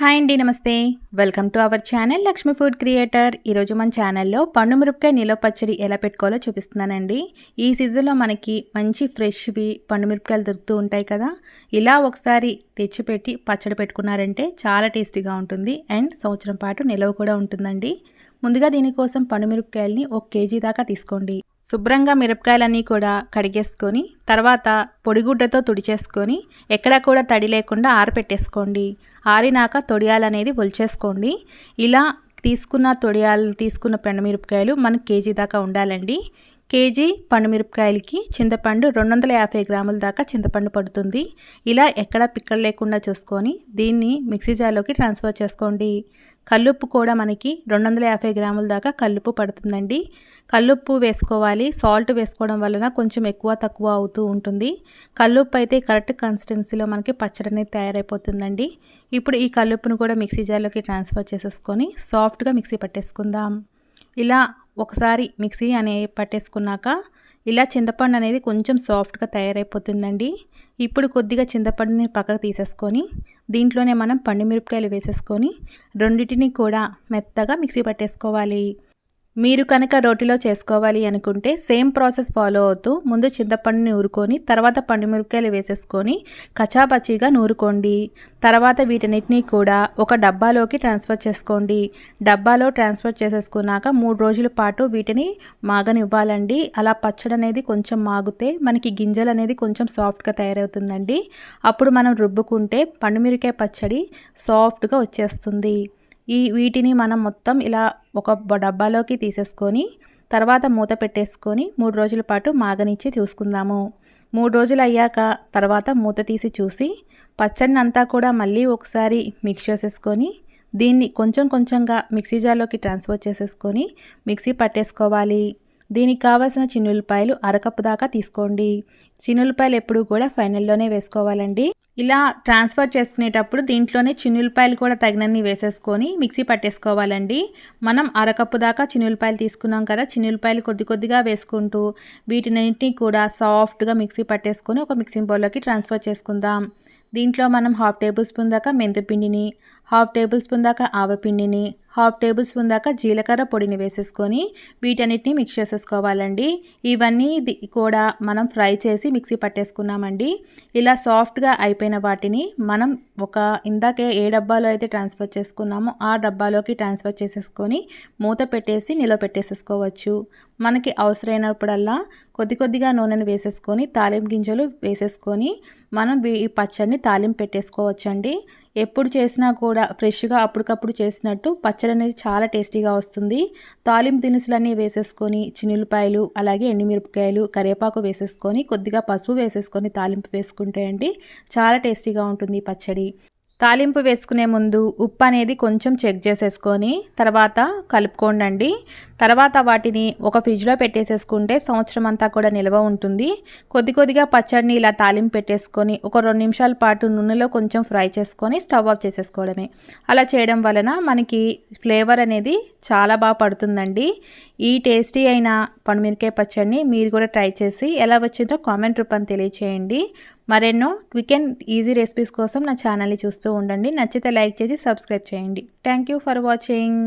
Hi అండి నమస్తే. Welcome to our channel Lakshmi food creator. ఈరోజు మన ఛానల్లో పండు మిరపకాయ నిలవ పచ్చడి ఎలా పెట్టుకోవాలో చూపిస్తున్నానండి. ఈ సీజన్లో మనకి మంచి ఫ్రెష్వి పండు మిరపకాయలు దొరుకుతూ ఉంటాయి కదా. ఇలా ఒకసారి తెచ్చిపెట్టి పచ్చడి పెట్టుకున్నారంటే చాలా టేస్టీగా ఉంటుంది. అండ్ సంవత్సరం పాటు నిలవ కూడా ఉంటుందండి. ముందుగా దీనికోసం పండుమిరపకాయలని ఒక కేజీ దాకా తీసుకోండి. శుభ్రంగా మిరపకాయలన్నీ కూడా కడిగేసుకొని తర్వాత పొడిగుడ్డతో తుడిచేసుకొని ఎక్కడా కూడా తడి లేకుండా ఆరపెట్టేసుకోండి. ఆరినాక తొడియాలనేది ఒలిచేసుకోండి. ఇలా తీసుకున్న తొడియాలు తీసుకున్న మిరపకాయలు మనకు కేజీ దాకా ఉండాలండి. కేజీ పండుమిరపకాయలకి చింతపండు రెండు వందల యాభై గ్రాముల దాకా చింతపండు పడుతుంది. ఇలా ఎక్కడ పిక్కలు లేకుండా చూసుకొని దీన్ని మిక్సీ జార్లోకి ట్రాన్స్ఫర్ చేసుకోండి. కల్లుప్పు కూడా మనకి రెండు వందల యాభై గ్రాముల దాకా కల్లుప్పు పడుతుందండి. కల్లుప్పు వేసుకోవాలి. సాల్ట్ వేసుకోవడం వలన కొంచెం ఎక్కువ తక్కువ అవుతూ ఉంటుంది. కల్లుప్పు అయితే కరెక్ట్ కన్సిస్టెన్సీలో మనకి పచ్చడి అనేది తయారైపోతుందండి. ఇప్పుడు ఈ కల్లుప్పును కూడా మిక్సీ జార్లోకి ట్రాన్స్ఫర్ చేసేసుకొని సాఫ్ట్గా మిక్సీ పట్టేసుకుందాం. ఇలా ఒకసారి మిక్సీ అనే పట్టేసుకున్నాక ఇలా చింతపండు అనేది కొంచెం సాఫ్ట్గా తయారైపోతుందండి. ఇప్పుడు కొద్దిగా చింతపండుని పక్కకు తీసేసుకొని దీంట్లోనే మనం పండు మిరపకాయలు వేసేసుకొని రెండింటిని కూడా మెత్తగా మిక్సీ పట్టేసుకోవాలి. మీరు కనుక రోటిలో చేసుకోవాలి అనుకుంటే సేమ్ ప్రాసెస్ ఫాలో అవుతూ ముందు చింతపండుని ఊరుకొని తర్వాత పండుమిరపకాయలు వేసేసుకొని కచాపచీగా నూరుకోండి. తర్వాత వీటన్నిటినీ కూడా ఒక డబ్బాలోకి ట్రాన్స్ఫర్ చేసుకోండి. డబ్బాలో ట్రాన్స్ఫర్ చేసేసుకున్నాక మూడు రోజుల పాటు వీటిని మాగనివ్వాలండి. అలా పచ్చడి అనేది కొంచెం మాగితే మనకి గింజలు అనేది కొంచెం సాఫ్ట్గా తయారవుతుందండి. అప్పుడు మనం రుబ్బుకుంటే పండుమిరకాయ పచ్చడి సాఫ్ట్గా వచ్చేస్తుంది. ఈ వీటిని మనం మొత్తం ఇలా ఒక డబ్బాలోకి తీసేసుకొని తర్వాత మూత పెట్టేసుకొని మూడు రోజుల పాటు మాగనిచ్చి చూసుకుందాము. మూడు రోజులు అయ్యాక తర్వాత మూత తీసి చూసి పచ్చడిని అంతా కూడా మళ్ళీ ఒకసారి మిక్స్ చేసేసుకొని దీన్ని కొంచెం కొంచెంగా మిక్సీ జార్లోకి ట్రాన్స్ఫర్ చేసేసుకొని మిక్సీ పట్టేసుకోవాలి. దీనికి కావాల్సిన చిన్నులపాయలు అరకప్పు దాకా తీసుకోండి. చిన్నులపాయలు ఎప్పుడు కూడా ఫైనల్లోనే వేసుకోవాలండి. ఇలా ట్రాన్స్ఫర్ చేసుకునేటప్పుడు దీంట్లోనే చిన్నులపాయలు కూడా తగినన్ని వేసేసుకొని మిక్సీ పట్టేసుకోవాలండి. మనం అరకప్పు దాకా చిన్నులపాయలు తీసుకున్నాం కదా చిన్నులపాయలు కొద్ది కొద్దిగా వేసుకుంటూ వీటినన్నింటినీ కూడా సాఫ్ట్గా మిక్సీ పట్టేసుకొని ఒక మిక్సింగ్ బౌల్లోకి ట్రాన్స్ఫర్ చేసుకుందాం. దీంట్లో మనం హాఫ్ టేబుల్ స్పూన్ దాకా మెంతిపిండిని హాఫ్ టేబుల్ స్పూన్ దాకా ఆవపిండిని హాఫ్ టేబుల్ స్పూన్ దాకా జీలకర్ర పొడిని వేసేసుకొని వీటన్నిటిని మిక్స్ చేసేసుకోవాలండి. ఇవన్నీ కూడా మనం ఫ్రై చేసి మిక్సీ పట్టేసుకున్నామండి. ఇలా సాఫ్ట్గా అయిపోయిన వాటిని మనం ఒక ఇందాకే ఏ డబ్బాలో అయితే ట్రాన్స్ఫర్ చేసుకున్నామో ఆ డబ్బాలోకి ట్రాన్స్ఫర్ చేసేసుకొని మూత పెట్టేసి నిల్వ పెట్టేసేసుకోవచ్చు. మనకి అవసరమైనప్పుడల్లా కొద్ది కొద్దిగా నూనెను వేసేసుకొని తాలింపు గింజలు వేసేసుకొని మనం ఈ పచ్చడిని తాలింపు పెట్టేసుకోవచ్చండి. ఎప్పుడు చేసినా కూడా ఫ్రెష్గా అప్పటికప్పుడు చేసినట్టు పచ్చడి అనేది చాలా టేస్టీగా వస్తుంది. తాలింపు దినుసులన్నీ వేసేసుకొని చిన్నులపాయలు అలాగే ఎండుమిరపకాయలు కరివేపాకు వేసేసుకొని కొద్దిగా పసుపు వేసేసుకొని తాలింపు వేసుకుంటే అండి చాలా టేస్టీగా ఉంటుంది పచ్చడి. తాలింపు వేసుకునే ముందు ఉప్పు అనేది కొంచెం చెక్ చేసేసుకొని తర్వాత కలుపుకోండి తర్వాత వాటిని ఒక ఫ్రిడ్జ్లో పెట్టేసేసుకుంటే సంవత్సరం అంతా కూడా నిల్వ ఉంటుంది. కొద్ది కొద్దిగా పచ్చడిని ఇలా తాలింపు పెట్టేసుకొని ఒక రెండు నిమిషాల పాటు నూనెలో కొంచెం ఫ్రై చేసుకొని స్టవ్ ఆఫ్ చేసేసుకోవడమే. అలా చేయడం వలన మనకి ఫ్లేవర్ అనేది చాలా బాగా పడుతుందండి. ఈ టేస్టీ అయిన పండుమిరకాయ పచ్చడిని మీరు కూడా ట్రై చేసి ఎలా వచ్చిందో కామెంట్ రూపాన్ని తెలియచేయండి. మరెన్నో క్విక్ అండ్ ఈజీ రెసిపీస్ కోసం నా ఛానల్ని చూస్తూ ఉండండి. నచ్చితే లైక్ చేసి సబ్స్క్రైబ్ చేయండి. Thank you for watching